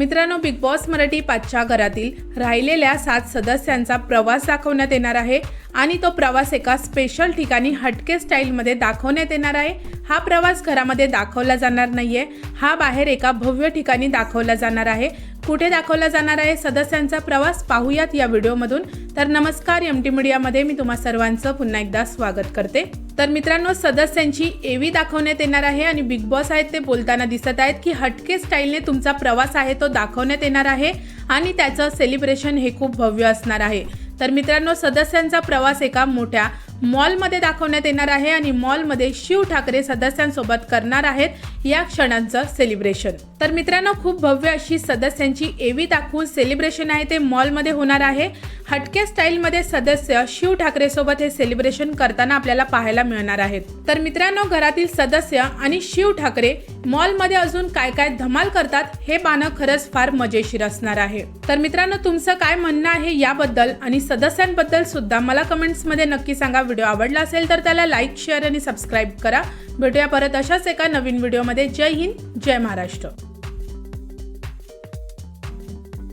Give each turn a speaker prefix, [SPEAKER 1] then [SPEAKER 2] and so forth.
[SPEAKER 1] मित्रांनो big boss Marathi पाचच्या घरातील राहिलेल्या सात सदस्यांचा प्रवास दाखवण्यात येणार आहे आणि तो प्रवास एका स्पेशल ठिकाणी हटके स्टाईलमध्ये दाखवण्यात येणार आहे. हा प्रवास घरामध्ये दाखवला जाणार नाहीये. हा बाहेर एका भव्य ठिकाणी दाखवला जाणार आहे. कुठे दाखवला जाणार आहे? सदस्यांचा प्रवास पाहूयात या व्हिडिओमधून. तर नमस्कार एम टी मीडियामध्ये मी तुम्हा सर्वांचं पुन्हा एकदा स्वागत करते. तर मित्रांनो सदस्यांची एवी दाखवण्यात येणार आहे आणि बिग बॉस आहेत ते बोलताना दिसत आहेत की हटके स्टाईलने तुमचा प्रवास आहे तो दाखवण्यात येणार आहे आणि त्याचं सेलिब्रेशन हे खूप भव्य असणार आहे. तर मित्रांनो सदस्यांचा प्रवास एका मोठ्या मॉलमध्ये दाखवण्यात येणार आहे आणि मॉलमध्ये शिव ठाकरे सदस्यांसोबत करणार आहेत या क्षणांचं सेलिब्रेशन तर मित्रांनो खूप भव्य अशी सदस्यांची एवी दाखवून सेलिब्रेशन आहे. ते मॉलमध्ये होणार आहे. हटके स्टाईलमध्ये सदस्य शिव ठाकरे सोबत हे सेलिब्रेशन करताना आपल्याला पाहायला मिळणार आहेत. तर मित्रांनो घरातील सदस्य आणि शिव ठाकरे मॉलमध्ये अजून काय काय धमाल करतात हे पाहणं खरंच फार मजेशीर असणार आहे. तर मित्रांनो तुमचं काय म्हणणं आहे याबद्दल आणि सदस्यांबद्दल सुद्धा मला कमेंट्समध्ये नक्की सांगा. व्हिडिओ आवडला असेल तर त्याला लाईक शेअर आणि सबस्क्राईब करा. भेटूया परत अशाच एका नवीन व्हिडिओमध्ये. जय हिंद जय महाराष्ट्र.